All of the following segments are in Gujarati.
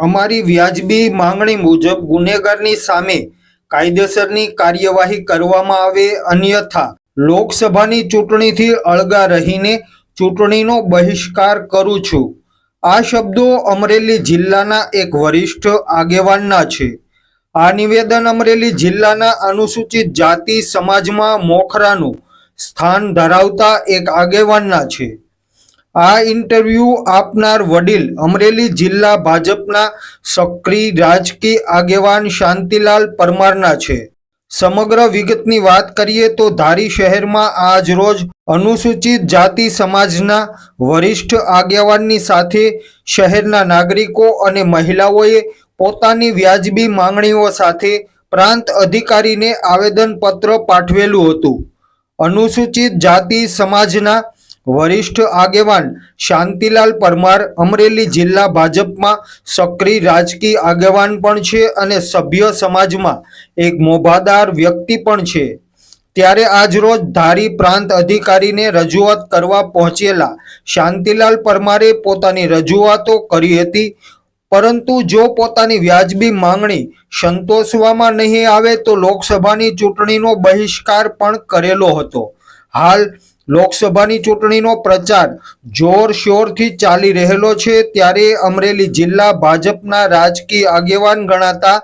અમારી વ્યાજબી માંગણી મુજબ ગુનેગારની સામે કાયદેસરની કાર્યવાહી કરવામાં આવે, અન્યથા લોકસભાની ચૂંટણીથી અળગા રહીને ચૂંટણીનો બહિષ્કાર કરું છું. આ શબ્દો અમરેલી જિલ્લાના એક વરિષ્ઠ આગેવાનના છે. આ નિવેદન અમરેલી જિલ્લાના અનુસૂચિત જાતિ સમાજમાં મોખરાનું સ્થાન ધરાવતા એક આગેવાનના છે. આ ઇન્ટરવ્યૂ આપનાર વડીલ અમરેલી જિલ્લા ભાજપના સક્રિય રાજકીય આગેવાન શાંતિલાલ પરમારના છે. સમગ્ર વિગતની વાત કરીએ તો ધારી શહેરમાં આજ રોજ અનુસૂચિત જાતિ સમાજના વરિષ્ઠ આગેવાનની સાથે શહેરના નાગરિકો અને મહિલાઓએ પોતાની વ્યાજબી માંગણીઓ સાથે પ્રાંત અધિકારીને આવેદનપત્ર પાઠવેલું હતું. અનુસૂચિત જાતિ સમાજના વરિષ્ઠ આગેવાન શાંતિલાલ પરમાર અમરેલી જિલ્લા ભાજપમાં સક્રિય રાજકીય આગેવાન પણ છે અને સભ્ય સમાજમાં એક મોભાદાર વ્યક્તિ પણ છે. ત્યારે આજરોજ ધારી પ્રાંત અધિકારીને રજૂઆત કરવા પહોંચેલા શાંતિલાલ પરમારે પોતાની રજૂઆતો કરી હતી. પરંતુ જો પોતાની વ્યાજબી માંગણી સંતોષવામાં નહીં આવે તો લોકસભાની ચૂંટણીનો બહિષ્કાર પણ કરેલો હતો. હાલ લોકસભાની ચૂંટણીનો પ્રચાર જોરશોરથી ચાલી રહેલો છે ત્યારે અમરેલી જિલ્લા ભાજપના રાજકીય આગેવાન ગણાતા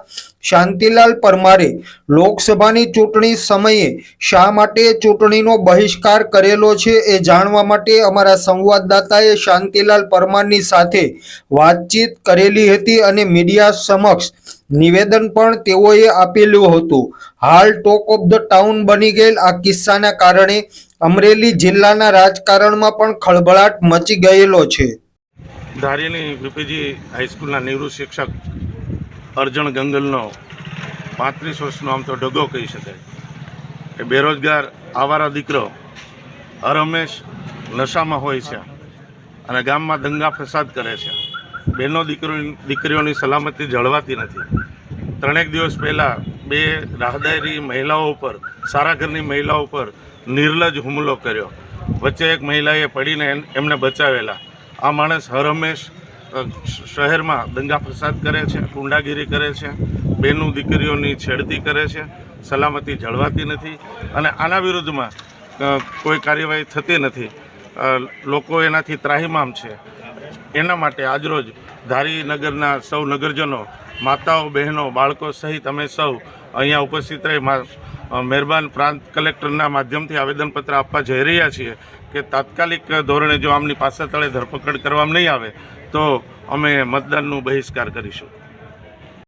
શાંતિલાલ પરમારે લોકસભાની ચૂંટણી સમયે શા માટે ચૂંટણીનો બહિષ્કાર કરેલો છે એ જાણવા માટે અમારા સંવાદદાતાએ શાંતિલાલ પરમારની સાથે વાતચીત કરેલી હતી અને મીડિયા સમક્ષ નિવેદન પણ તેઓએ આપેલું હતું. હાલ ટોક ઓફ ધ ટાઉન બની ગયેલ આ કિસ્સાના કારણે અમરેલી જિલ્લાના રાજકારણમાં પણ ખળભળાટ મચી ગયેલો છે. ધારીની વીપીજી હાઈસ્કૂલના નિવૃત્ત શિક્ષક અર્જણ ગંગલનો પાંત્રીસ વર્ષનો આમ તો ઢગો કહી શકાય. એ બેરોજગાર, આવારા દીકરો, હરહમેશ નશામાં હોય છે અને ગામમાં દંગા ફસાદ કરે છે. બેનો દીકરો, દીકરીઓની સલામતી જળવાતી નથી. ત્રણેક દિવસ પહેલાં બે રાહદારી મહિલાઓ ઉપર, સારા ઘરની મહિલાઓ ઉપર નિર્લજ હુમલો કર્યો. વચ્ચે એક મહિલાએ પડીને એમને બચાવેલા. આ માણસ હરહંમેશ શહેરમાં દંગા ફસાદ કરે છે, ગુંડાગીરી કરે છે, બેનું દીકરીઓની છેડતી કરે છે, સલામતી જળવાતી નથી અને આના વિરુદ્ધમાં કોઈ કાર્યવાહી થતી નથી. લોકો એનાથી ત્રાહિમામ છે. એના માટે આજરોજ ધારીનગરના સૌ નગરજનો, માતાઓ, બહેનો, બાળકો સહિત અમે સૌ અહીંયા ઉપસ્થિત રહી મહેરબાન પ્રાંત કલેક્ટરના માધ્યમથી આવેદનપત્ર આપવા જઈ રહ્યા છીએ કે તાત્કાલિક ધોરણે જો આમની પાસે તળે ધરપકડ કરવામાં નહીં આવે, તો અમે મતદાનનું બહિષ્કાર કરીશું.